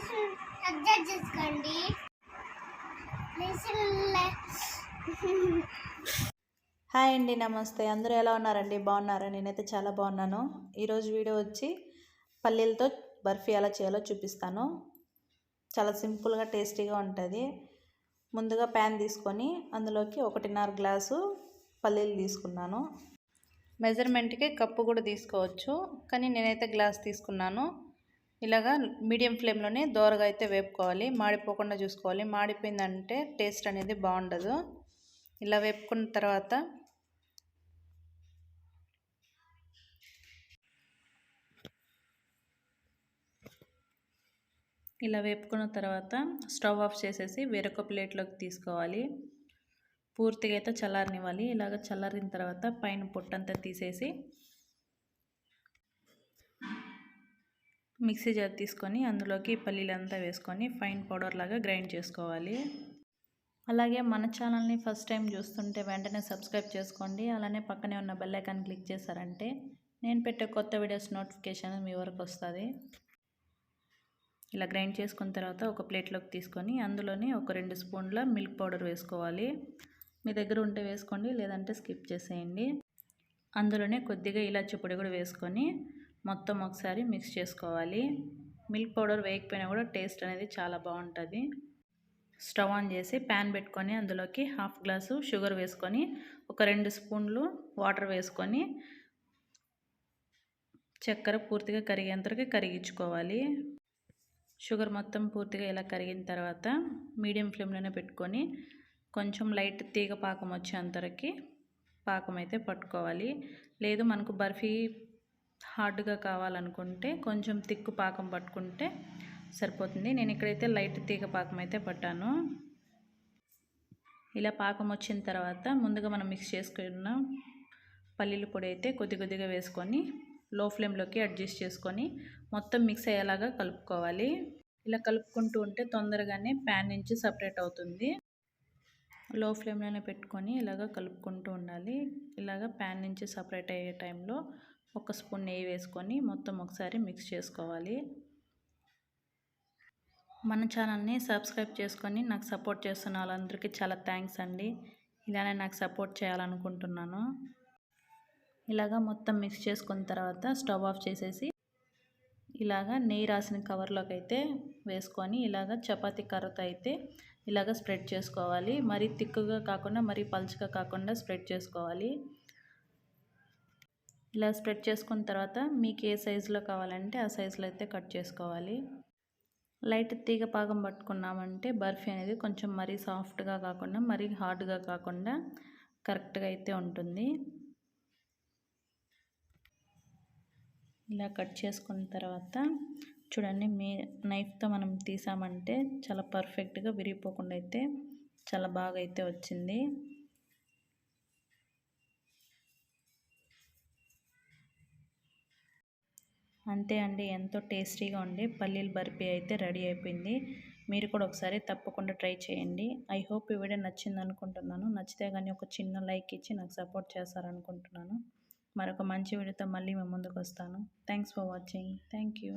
Subject చేసుకోండి. Hi అండి నమస్తే. అందరూ ఎలా ఉన్నారండి? బాగున్నారా? నేనైతే చాలా బాగున్నాను. ఈరోజు వీడియో వచ్చి పల్లీలతో బర్ఫీ ఎలా చేయాలో చూపిస్తాను. చాలా సింపుల్గా టేస్టీగా ఉంటుంది. ముందుగా ప్యాన్ తీసుకొని అందులోకి ఒకటిన్నర గ్లాసు పల్లీలు తీసుకున్నాను. మెజర్మెంట్కి కప్పు కూడా తీసుకోవచ్చు. కానీ నేనైతే గ్లాస్ తీసుకున్నాను. ఇలాగా మీడియం ఫ్లేమ్లోనే దోరగా అయితే వేపుకోవాలి. మాడిపోకుండా చూసుకోవాలి. మాడిపోయిందంటే టేస్ట్ అనేది బాగుండదు. ఇలా వేపుకున్న తర్వాత ఇలా వేపుకున్న తర్వాత స్టవ్ ఆఫ్ చేసేసి వేరొక ప్లేట్లోకి తీసుకోవాలి. పూర్తిగా అయితే చల్లారనివ్వాలి. ఇలాగ చల్లారిన తర్వాత పైన పొట్టంతా తీసేసి మిక్సీ జార్ తీసుకొని అందులోకి పల్లీలంతా వేసుకొని ఫైన్ పౌడర్ లాగా గ్రైండ్ చేసుకోవాలి. అలాగే మన ఛానల్ని ఫస్ట్ టైం చూస్తుంటే వెంటనే సబ్స్క్రైబ్ చేసుకోండి. అలానే పక్కనే ఉన్న బెల్ ఐకాన్ క్లిక్ చేశారంటే నేను పెట్టే కొత్త వీడియోస్ నోటిఫికేషన్ మీ వరకు వస్తుంది. ఇలా గ్రైండ్ చేసుకున్న తర్వాత ఒక ప్లేట్లోకి తీసుకొని అందులోనే ఒక రెండు స్పూన్ల మిల్క్ పౌడర్ వేసుకోవాలి. మీ దగ్గర ఉంటే వేసుకోండి లేదంటే స్కిప్ చేసేయండి. అందులోనే కొద్దిగా ఇలాచి పొడి కూడా వేసుకొని మొత్తం ఒకసారి మిక్స్ చేసుకోవాలి. మిల్క్ పౌడర్ వేయకపోయినా కూడా టేస్ట్ అనేది చాలా బాగుంటుంది. స్టవ్ ఆన్ చేసి ప్యాన్ పెట్టుకొని అందులోకి హాఫ్ గ్లాసు షుగర్ వేసుకొని ఒక రెండు స్పూన్లు వాటర్ వేసుకొని చక్కెర పూర్తిగా కరిగేంతవరకు కరిగించుకోవాలి. షుగర్ మొత్తం పూర్తిగా ఇలా కరిగిన తర్వాత మీడియం ఫ్లేమ్లోనే పెట్టుకొని కొంచెం లైట్ తీగ పాకం వచ్చేంతవరకు పాకం అయితే పట్టుకోవాలి. లేదు మనకు బర్ఫీ హార్డ్గా కావాలనుకుంటే కొంచెం తిక్కు పాకం పట్టుకుంటే సరిపోతుంది. నేను ఇక్కడైతే లైట్ తీగ పాకం అయితే పట్టాను. ఇలా పాకం వచ్చిన తర్వాత ముందుగా మనం మిక్స్ చేసుకున్న పల్లీల పొడి అయితే కొద్ది కొద్దిగా వేసుకొని లో ఫ్లేమ్లోకి అడ్జస్ట్ చేసుకొని మొత్తం మిక్స్ అయ్యేలాగా కలుపుకోవాలి. ఇలా కలుపుకుంటూ ఉంటే తొందరగానే ప్యాన్ నుంచి సపరేట్ అవుతుంది. లో ఫ్లేమ్లోనే పెట్టుకొని ఇలాగ కలుపుకుంటూ ఉండాలి. ఇలాగ ప్యాన్ నుంచి సపరేట్ అయ్యే టైంలో ఒక స్పూన్ నెయ్యి వేసుకొని మొత్తం ఒకసారి మిక్స్ చేసుకోవాలి. మన ఛానల్ని సబ్స్క్రైబ్ చేసుకొని నాకు సపోర్ట్ చేస్తున్న వాళ్ళందరికీ చాలా థ్యాంక్స్ అండి. ఇలానే నాకు సపోర్ట్ చేయాలనుకుంటున్నాను. ఇలాగా మొత్తం మిక్స్ చేసుకున్న తర్వాత స్టవ్ ఆఫ్ చేసేసి ఇలాగా నెయ్యి రాసిన కవర్లోకి అయితే వేసుకొని ఇలాగ చపాతీ కర్రతో అయితే ఇలాగ స్ప్రెడ్ చేసుకోవాలి. మరీ తిక్కుగా కాకుండా మరీ పలుచగా కాకుండా స్ప్రెడ్ చేసుకోవాలి. ఇలా స్ప్రెడ్ చేసుకున్న తర్వాత మీకు ఏ సైజులో కావాలంటే ఆ సైజులో అయితే కట్ చేసుకోవాలి. లైట్ తీగ పాకం పట్టుకున్నామంటే బర్ఫీ అనేది కొంచెం మరీ సాఫ్ట్గా కాకుండా మరీ హార్డ్గా కాకుండా కరెక్ట్గా అయితే ఉంటుంది. ఇలా కట్ చేసుకున్న తర్వాత చూడండి మీ నైఫ్తో మనం తీసామంటే చాలా పర్ఫెక్ట్గా విరిగిపోకుండా అయితే చాలా బాగా అయితే వచ్చింది. అంతే అండి ఎంతో టేస్టీగా ఉండే పల్లీల బర్ఫీ అయితే రెడీ అయిపోయింది. మీరు కూడా ఒకసారి తప్పకుండా ట్రై చేయండి. ఐ హోప్ ఈ వీడియో నచ్చింది అనుకుంటున్నాను. నచ్చితే కానీ ఒక చిన్న లైక్ ఇచ్చి నాకు సపోర్ట్ చేస్తారనుకుంటున్నాను. మరొక మంచి వీడియోతో మళ్ళీ మేము ముందుకు వస్తాను. Thanks for watching. Thank you.